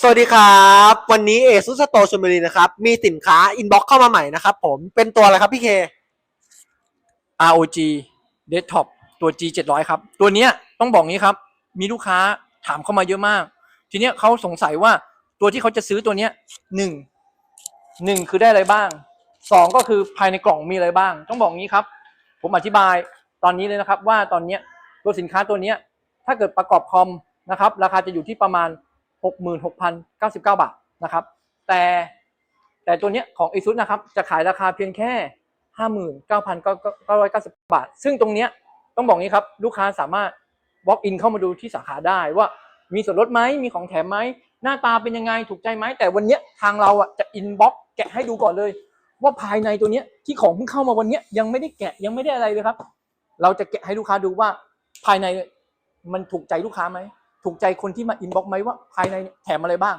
สวัสดีครับ วันนี้เอซุสโตชลบุรีนะครับ มีสินค้าอินบ็อกเข้ามาใหม่นะครับผมเป็นตัวอะไรครับพี่เค ROG Desktop ตัว G 700ครับ ตัวเนี้ยต้องบอกงี้ครับ มีลูกค้าถามเข้ามาเยอะมาก ทีเนี้ยเขาสงสัยว่าตัวที่เขาจะซื้อตัวเนี้ยหนึ่งหนึ่งคือได้อะไรบ้างสองก็คือภายในกล่องมีอะไรบ้าง ต้องบอกงี้ครับ ผมอธิบายตอนนี้เลยนะครับ ว่าตอนเนี้ยตัวสินค้าตัวเนี้ยถ้าเกิดประกอบคอมนะครับ ราคาจะอยู่ที่ประมาณ 66,099 บาทนะครับ แต่แต่ตัวเนี้ยของ ASUS นะครับ จะขายราคาเพียงแค่ 59,990 บาท ซึ่งตรงเนี้ยต้องบอกงี้ครับ ลูกค้าสามารถ walk in เข้ามาดูที่สาขาได้ว่ามีส่วนลดไหมมีของแถมไหมหน้าตาเป็นยังไงถูกใจไหมแต่วันเนี้ยทางเราอะจะ inbox แกะให้ดูก่อนเลย ว่าภายในตัวเนี้ยที่ของเพิ่งเข้ามาวันเนี้ยยังไม่ได้แกะยังไม่ได้อะไรเลยครับ เราจะแกะให้ลูกค้าดูว่าภายในมันถูกใจลูกค้าไหม ถูกใจคนที่มา inbox ไหมว่าภายในแถมอะไรบ้าง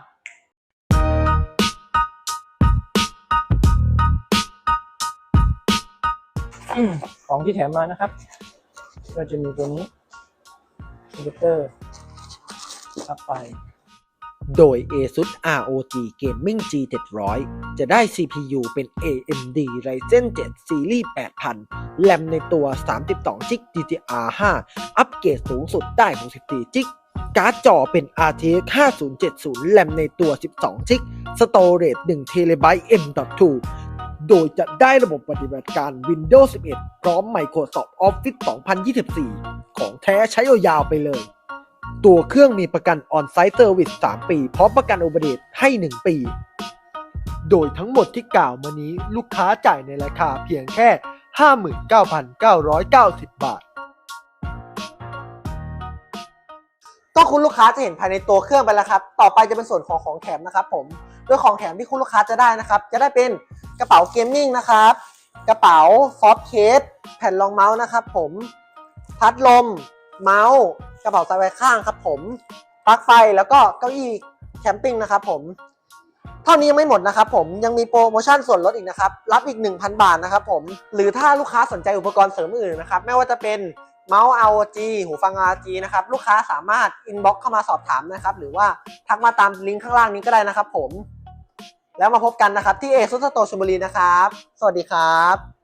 อของที่แถมมานะครับ ก็จะมีตัวนี้คอมพิวเตอร์ทับไป โดย ASUS ROG Gaming G 700 จะได้ CPU เป็น AMD Ryzen 7 Series 8000 แรมในตัว 32 g b DDR5 อัปเกรดสูงสุดได้64 g b การ์ดจอเป็น RTX 5070 แรมในตัว 12 g b สโตรเรจ1 TB M.2 โดยจะได้ระบบปฏิบัติการ Windows 11 พร้อม Microsoft Office 2024 ของแท้ใช้ยาวๆไปเลย ตัวเครื่องมีประกัน On-Site Service 3 ปี พร้อมประกันอุบัติเหตุให้ 1 ปี โดยทั้งหมดที่กล่าวมานี้ลูกค้าจ่ายในราคาเพียงแค่ 59,990 บาท คุณลูกค้าจะเห็นภายในตัวเครื่องไปแล้วครับ ต่อไปจะเป็นส่วนของของแถมนะครับผมโดยของแถมที่คุณลูกค้าจะได้นะครับ จะได้เป็นกระเป๋าเกมมิ่งนะครับ กระเป๋าซอฟเคส แผ่นรองเมาส์นะครับผม พัดลม เมาส์ กระเป๋าสายไว้ข้างครับผม ปลั๊กไฟ แล้วก็เก้าอี้แคมปิ้งนะครับผม เท่านี้ยังไม่หมดนะครับผม ยังมีโปรโมชั่นส่วนลดอีกนะครับ รับอีก 1,000 บาทนะครับผม หรือถ้าลูกค้าสนใจอุปกรณ์เสริมอื่นนะครับ ไม่ว่าจะเป็น เมาส์ ROG หูฟัง ROG นะครับ ลูกค้าสามารถ inbox เข้ามาสอบถามนะครับ หรือว่าทักมาตามลิงก์ข้างล่างนี้ก็ได้นะครับผม แล้วมาพบกันนะครับที่เอซุสโตชลบุรีนะครับ สวัสดีครับ